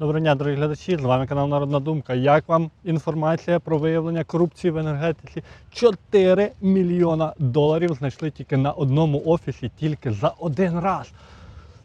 Доброго дня, дорогі глядачі. З вами канал Народна Думка. Як вам інформація про виявлення корупції в енергетиці? 4 мільйона доларів знайшли тільки на одному офісі, тільки за один раз.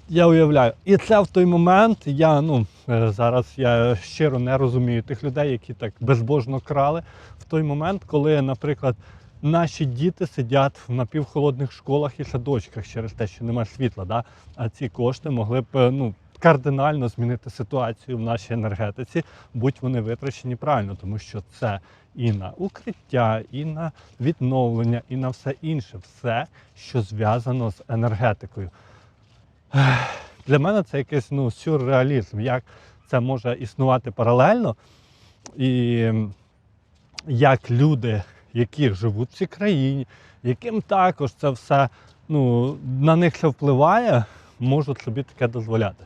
Я уявляю. І це в той момент я ну е, зараз я щиро не розумію тих людей, які так безбожно крали. В той момент, коли, наприклад, наші діти сидять в напівхолодних школах і садочках через те, що немає світла. Да? А ці кошти могли б е, ну, кардинально змінити ситуацію в нашій енергетиці, будь вони витрачені правильно, тому що це і на укриття, і на відновлення, і на все інше, все, що зв'язано з енергетикою. Для мене це якийсь ну, сюрреалізм, як це може існувати паралельно, і як люди, які живуть в цій країні, яким також це все ну, на них це впливає, можуть собі таке дозволяти.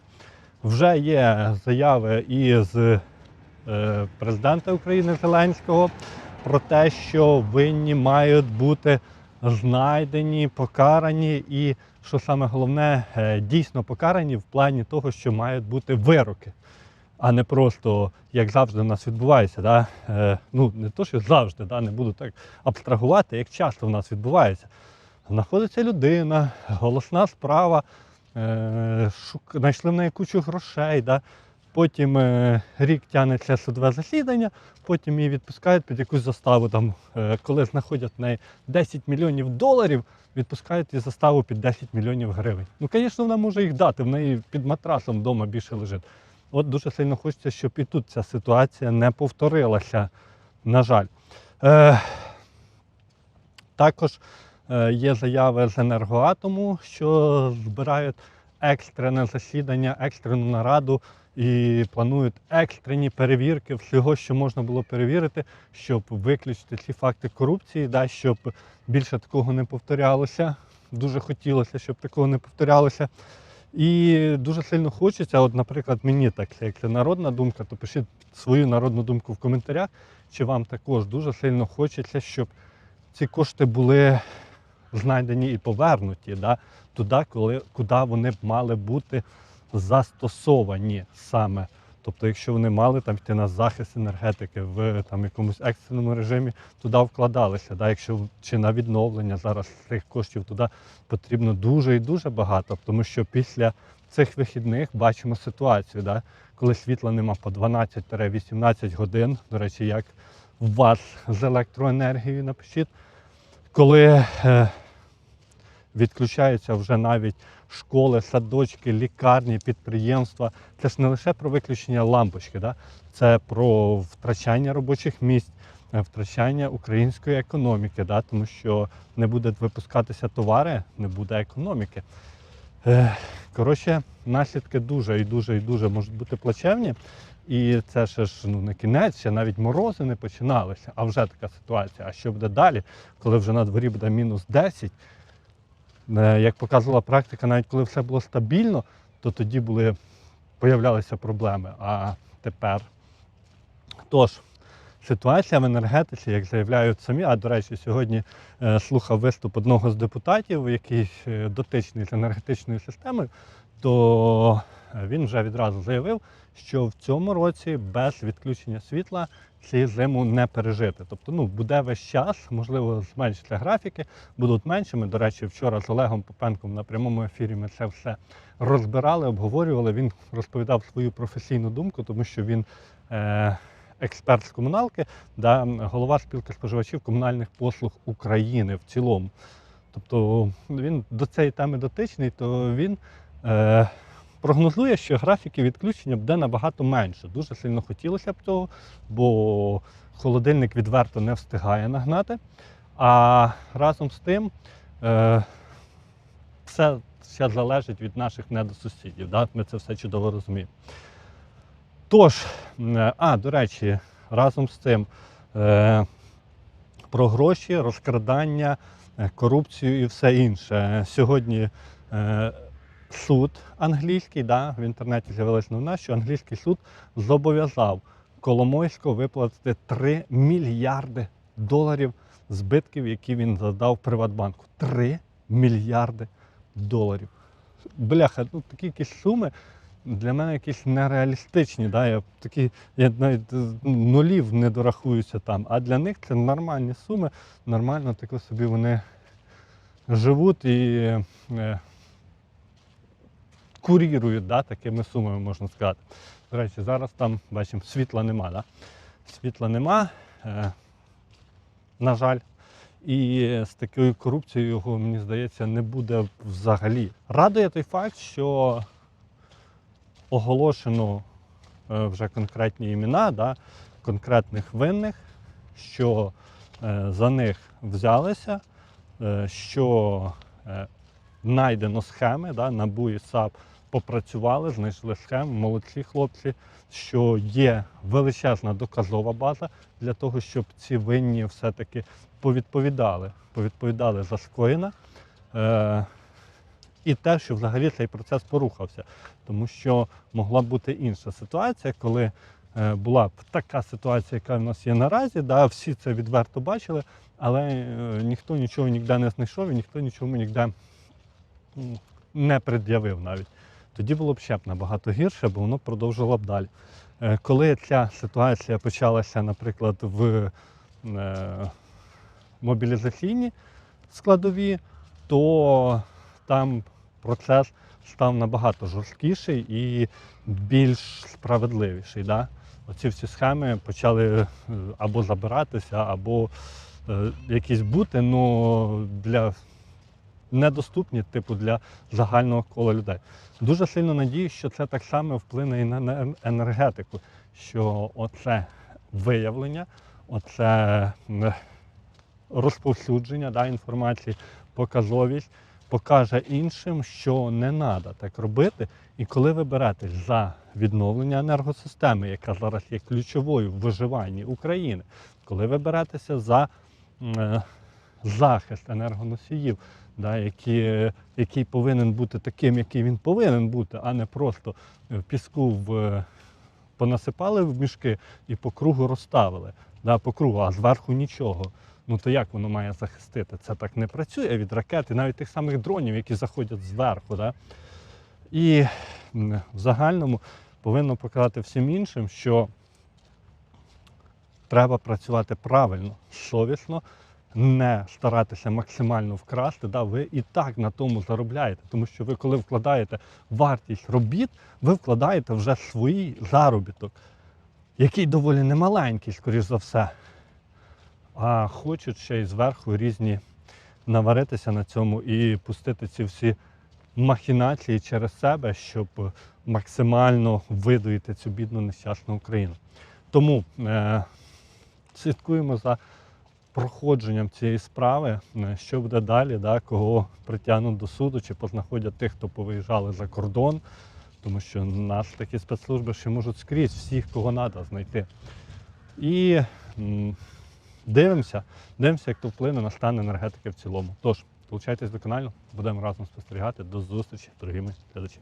Вже є заяви із е, президента України Зеленського про те, що винні мають бути знайдені, покарані і, що саме головне, е, дійсно покарані в плані того, що мають бути вироки, а не просто, як завжди, у нас відбувається. Да? Е, ну, не то, що завжди, да? не буду так абстрагувати, як часто в нас відбувається. Знаходиться людина, голосна справа, шук... знайшли в неї кучу грошей. Да? Потім е, рік тягнеться судове засідання, потім її відпускають під якусь заставу. Там, е, коли знаходять в неї 10 мільйонів доларів, відпускають її заставу під 10 мільйонів гривень. Ну, звісно, вона може їх дати, в неї під матрасом вдома більше лежить. От дуже сильно хочеться, щоб і тут ця ситуація не повторилася, на жаль. Е, також е, є заяви з енергоатому, що збирають екстрене засідання, екстрену нараду і планують екстрені перевірки всього, що можна було перевірити, щоб виключити ці факти корупції, да, щоб більше такого не повторялося. Дуже хотілося, щоб такого не повторялося. І дуже сильно хочеться, от, наприклад, мені так, як це народна думка, то пишіть свою народну думку в коментарях, чи вам також дуже сильно хочеться, щоб ці кошти були знайдені і повернуті да, туди, коли, куди вони б мали бути застосовані саме. Тобто, якщо вони мали там йти на захист енергетики в там якомусь екстреному режимі, туди вкладалися. Да? Якщо чи на відновлення зараз цих коштів туди потрібно дуже і дуже багато, тому що після цих вихідних бачимо ситуацію, да? коли світла нема по 12-18 годин. До речі, як у вас з електроенергією напишіть, коли е, відключаються вже навіть школи, садочки, лікарні, підприємства. Це ж не лише про виключення лампочки, да? це про втрачання робочих місць, е, втрачання української економіки, да? тому що не будуть випускатися товари, не буде економіки. Коротше, наслідки дуже і дуже і дуже можуть бути плачевні. І це ще ж ну, не кінець, ще навіть морози не починалися, а вже така ситуація. А що буде далі, коли вже на дворі буде мінус 10? Е, Як показувала практика, навіть коли все було стабільно, то тоді були, появлялися проблеми. А тепер. Тож, ситуація в енергетиці, як заявляють самі, а до речі, сьогодні е, слухав виступ одного з депутатів, який е, дотичний з енергетичною системою, то е, він вже відразу заявив, що в цьому році без відключення світла ці зиму не пережити. Тобто, ну буде весь час, можливо, зменшаться графіки, будуть меншими. До речі, вчора з Олегом Попенком на прямому ефірі ми це все розбирали, обговорювали. Він розповідав свою професійну думку, тому що він. Експерт з комуналки, да, голова спілки споживачів комунальних послуг України в цілому. Тобто він до цієї теми дотичний, то він е, прогнозує, що графіки відключення буде набагато менше. Дуже сильно хотілося б цього, бо холодильник відверто не встигає нагнати. А разом з тим е, все ще залежить від наших недосусідів. Да? Ми це все чудово розуміємо. Тож, е, а, до речі, разом з цим е, про гроші, розкрадання, е, корупцію і все інше. Сьогодні суд англійський, да, в інтернеті з'явилась новина, що англійський суд зобов'язав Коломойського виплатити 3 мільярди доларів збитків, які він задав Приватбанку. 3 мільярди доларів. Бляха, ну такі якісь суми. Для мене якісь нереалістичні. Да? Я такі, я навіть е, нулів не дорахуюся там. А для них це нормальні суми, нормально тако собі вони живуть і е, курірують да, такими сумами, можна сказати. До речі, зараз там бачимо, світла нема. Да? Світла нема, е, на жаль. І з такою корупцією його, мені здається, не буде взагалі. Радує той факт, що оголошено е, вже конкретні імена да, конкретних винних, що е, за них взялися, е, що знайдено схеми, да, НАБУ і САП попрацювали, знайшли схеми, молодці хлопці, що є величезна доказова база для того, щоб ці винні все-таки повідповідали, повідповідали за скоєне. І те, що взагалі цей процес порухався. Тому що могла бути інша ситуація, коли е, була б така ситуація, яка в нас є наразі, да, всі це відверто бачили, але е, ніхто нічого ніде не знайшов і ніхто нічого ніде не пред'явив навіть. Тоді було б ще б набагато гірше, бо воно продовжило б далі. Е, Коли ця ситуація почалася, наприклад, в мобілізаційній складові, то там процес став набагато жорсткіший і більш справедливіший. Да? Оці всі схеми почали е, або забиратися, або е, якісь бути, але для недоступні, типу, для загального кола людей. Дуже сильно надіюсь, що це так само вплине і на енергетику, що оце виявлення, оце розповсюдження да, інформації, показовість покаже іншим, що не треба так робити. І коли ви беретесь за відновлення енергосистеми, яка зараз є ключовою в виживанні України, коли ви беретеся за е, захист енергоносіїв, да, які, який повинен бути таким, який він повинен бути, а не просто в піску в, понасипали в мішки і по кругу розставили. Да, по кругу, а зверху нічого. Ну то як воно має захистити? Це так не працює від ракет і навіть тих самих дронів, які заходять зверху. Да? І в загальному повинно показати всім іншим, що треба працювати правильно, совісно, не старатися максимально вкрасти. Да? Ви і так на тому заробляєте, тому що ви, коли вкладаєте вартість робіт, ви вкладаєте вже свій заробіток, який доволі немаленький, скоріш за все а хочуть ще й зверху різні наваритися на цьому і пустити ці всі махінації через себе, щоб максимально видоїти цю бідну нещасну Україну. Тому е, слідкуємо за проходженням цієї справи, е, що буде далі, да, кого притягнуть до суду, чи познаходять тих, хто повиїжджали за кордон, тому що нас такі спецслужби ще можуть скрізь всіх, кого треба знайти. І дивимося, дивимося, як то вплине на стан енергетики в цілому. Тож, долучайтесь до каналу, будемо разом спостерігати. До зустрічі, дорогі мої глядачі.